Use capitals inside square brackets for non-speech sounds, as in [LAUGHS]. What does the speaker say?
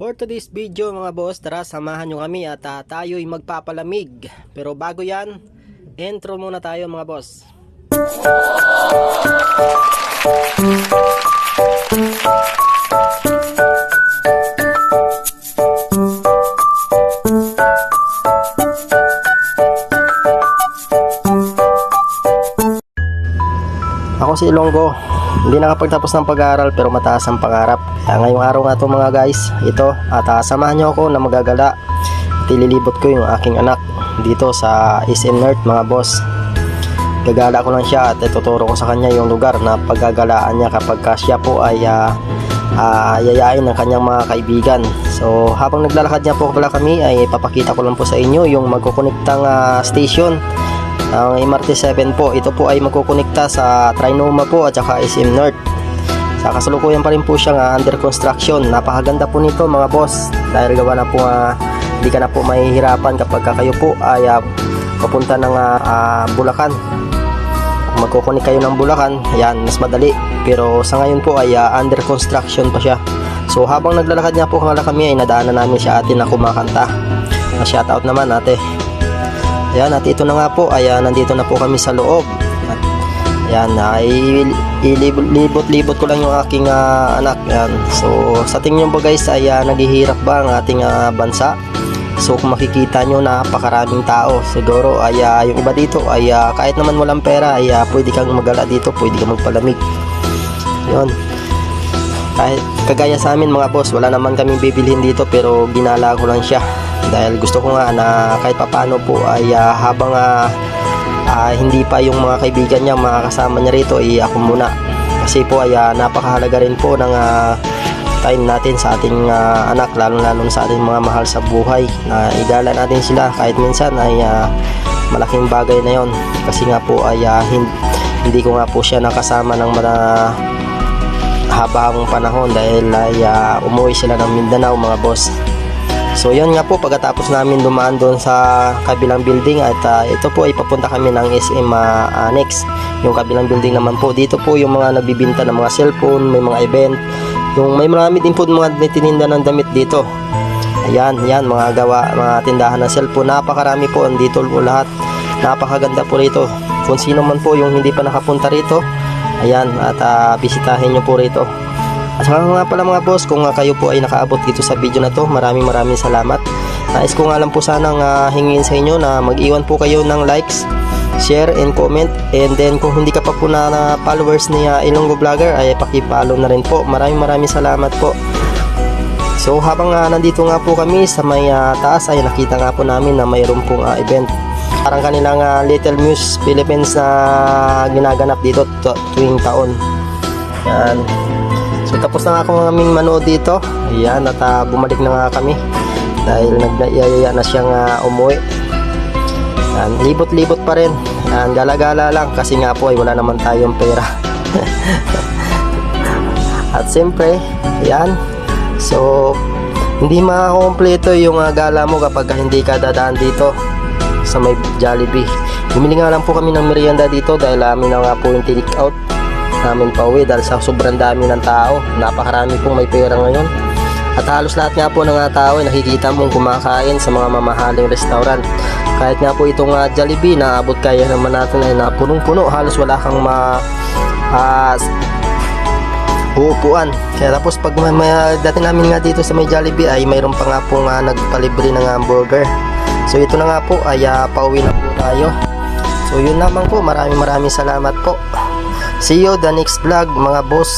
For today's video mga boss, tara samahan nyo kami at ah, tayo'y magpapalamig. Pero bago yan, intro muna tayo mga boss. Ako si Ilonggo. Hindi nakapagtapos ng pag-aaral pero mataas ang pangarap. Kaya ngayong araw nga to mga guys, ito at ah, samahan nyo ako na magagala. At ililibot ko yung aking anak dito sa SM North mga boss. Gagala ko lang siya at ituturo ko sa kanya yung lugar na paggagalaan niya kapag ka siya po ay ah, yayain ng kanyang mga kaibigan. So habang naglalakad niya po pala kami ay papakita ko lang po sa inyo yung magkukoniktang ah, station ang MRT7 po, ito po ay magkukonekta sa Trinoma po at saka SM North. Sa kasalukuyan pa rin po siyang ah, under construction. Napakaganda po nito mga boss dahil gawa na po ah, hindi ka na po mahihirapan kapag ka kayo po ay ah, papunta ng ah, ah, Bulacan. Kung magkukunik kayo ng Bulacan, ayan, mas madali. Pero sa ngayon po ay ah, under construction pa siya. So habang naglalakad nga po kami ay nadaanan namin siya ate na kumakanta. Na shoutout naman ate. Ayan, at ito na nga po, ay ah, nandito na po kami sa loob. At, ayan, ay ilibot-libot ko lang yung aking ah, anak. Ayan. So, sa tingin nyo ba guys, ay ah, naghihirap ba ang ating ah, bansa? So, kung makikita nyo, napakaraming tao. Siguro, ay ah, yung iba dito, ay ah, kahit naman walang pera, ay pwede kang magala dito, pwede kang magpalamig. Yun. Kahit kagaya sa amin mga boss, wala naman kaming bibilhin dito pero ginala ko lang siya dahil gusto ko nga na kahit papano po ay ah, habang ah, ah, hindi pa yung mga kaibigan niya makakasama niya rito ay ako muna. Kasi po ay ah, napakahalaga rin po ng ah, time natin sa ating ah, anak lalo lalo sa ating mga mahal sa buhay. Na igala natin sila kahit minsan ay ah, malaking bagay na yon kasi nga po ay ah, hin- hindi ko nga po siya nakasama ng mga habang panahon dahil ay ah, umuwi sila ng Mindanao mga boss So yun nga po pagkatapos namin dumaan doon sa kabilang building at ah, ito po ay papunta kami ng SM ah, Annex. Yung kabilang building naman po dito po yung mga nagbibinta ng mga cellphone, may mga event. Yung may marami din po mga tininda ng damit dito. Ayan, yan mga gawa, mga tindahan ng cellphone. Napakarami po andito po lahat. Napakaganda po rito. Kung sino man po yung hindi pa nakapunta rito, ayan at ah, bisitahin nyo po rito. At nga pala mga boss, kung nga kayo po ay nakaabot dito sa video na to, maraming maraming salamat. Nais ko nga lang po sanang uh, hingin sa inyo na mag-iwan po kayo ng likes, share, and comment. And then kung hindi ka pa po na, na followers ni uh, Ilonggo Vlogger, ay pakipollow na rin po. Maraming maraming salamat po. So habang uh, nandito nga po kami sa may uh, taas ay nakita nga po namin na mayroon pong uh, event. Parang kanilang uh, Little Muse Philippines na ginaganap dito tu- tuwing taon. Yan. So tapos na nga ako aming manood dito. Ayan, at ah, bumalik na nga kami. Dahil nagyayaya na siyang ah, umuwi. Libot-libot pa rin. Ayan, gala-gala lang kasi nga po ay wala naman tayong pera. [LAUGHS] at siyempre, ayan. So, hindi makakompleto yung ah, gala mo kapag hindi ka dadaan dito sa may Jollibee. Bumili nga lang po kami ng merienda dito dahil amin na nga po yung take out namin pa uwi dahil sa sobrang dami ng tao. Napakarami pong may pera ngayon. At halos lahat nga po ng mga tao ay nakikita mong kumakain sa mga mamahaling restaurant. Kahit nga po itong uh, Jollibee na abot kaya naman natin ay napunong-puno. Halos wala kang ma... ah, uupuan. Kaya tapos pag may, may, dati namin nga dito sa may Jollibee ay mayroon pa nga po nga nagpalibre ng hamburger. So ito na nga po ay uh, pauwi na po tayo. So yun lamang po. Maraming maraming salamat po. See you the next vlog mga boss.